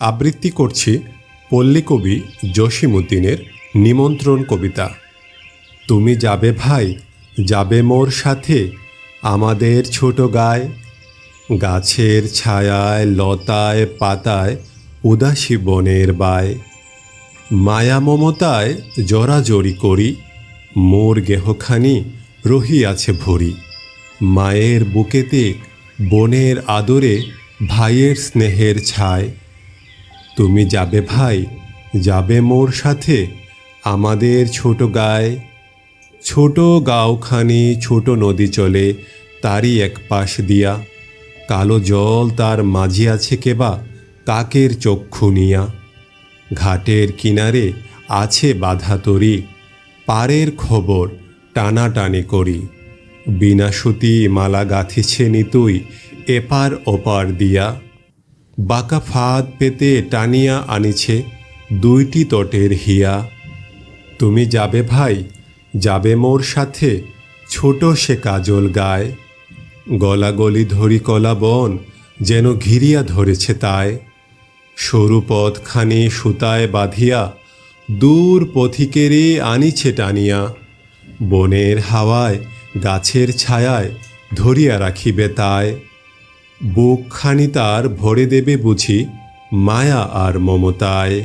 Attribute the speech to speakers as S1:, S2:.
S1: আবৃত্তি করছি পল্লী কবি জসিমুদ্দিনের নিমন্ত্রণ কবিতা। তুমি যাবে ভাই, যাবে মোর সাথে আমাদের ছোট গায়ে। গাছের ছায়ায়, লতায়, পাতায়, উদাসী বনের বায়। মায়া মমতায় জড়াজড়ি করি, মোর গেহখানি রহিয়াছে ভরি। মায়ের বুকেতে বনের আদরে ভাইয়ের স্নেহের ছায়। তুমি যাবে ভাই, যাবে মোর সাথে। আমাদের ছোট গায়ে, ছোট গাঁওখানি, ছোট নদী চলে, তারই এক পাশ দিয়া। কালো জল তার মাঝি আছে কেবা, কাকের চক্ষু নিয়া। ঘাটের কিনারে আছে বাধা তরি, পারের খবর টানাটানি করি। বিনা সুতি মালা গাঁথিছে নিতুই, এপার ওপার দিয়া। বাঁকা ফাঁদ পেতে টানিয়া আনিছে দুইটি তটের হিয়া। তুমি যাবে ভাই, যাবে মোর সাথে, ছোট সে কাজল গায়। গলাগলি ধরি কলা বন যেন ঘিরিয়া ধরেছে তাই সরু পথখানি সুতায় বাঁধিয়া দূর পথিকেরে আনিছে টানিয়া। বনের হাওয়ায়, গাছের ছায়ায় ধরিয়া রাখিবে তাই বুকখানি তার ভরে দেবে বুঝি মায়া আর মমতায়।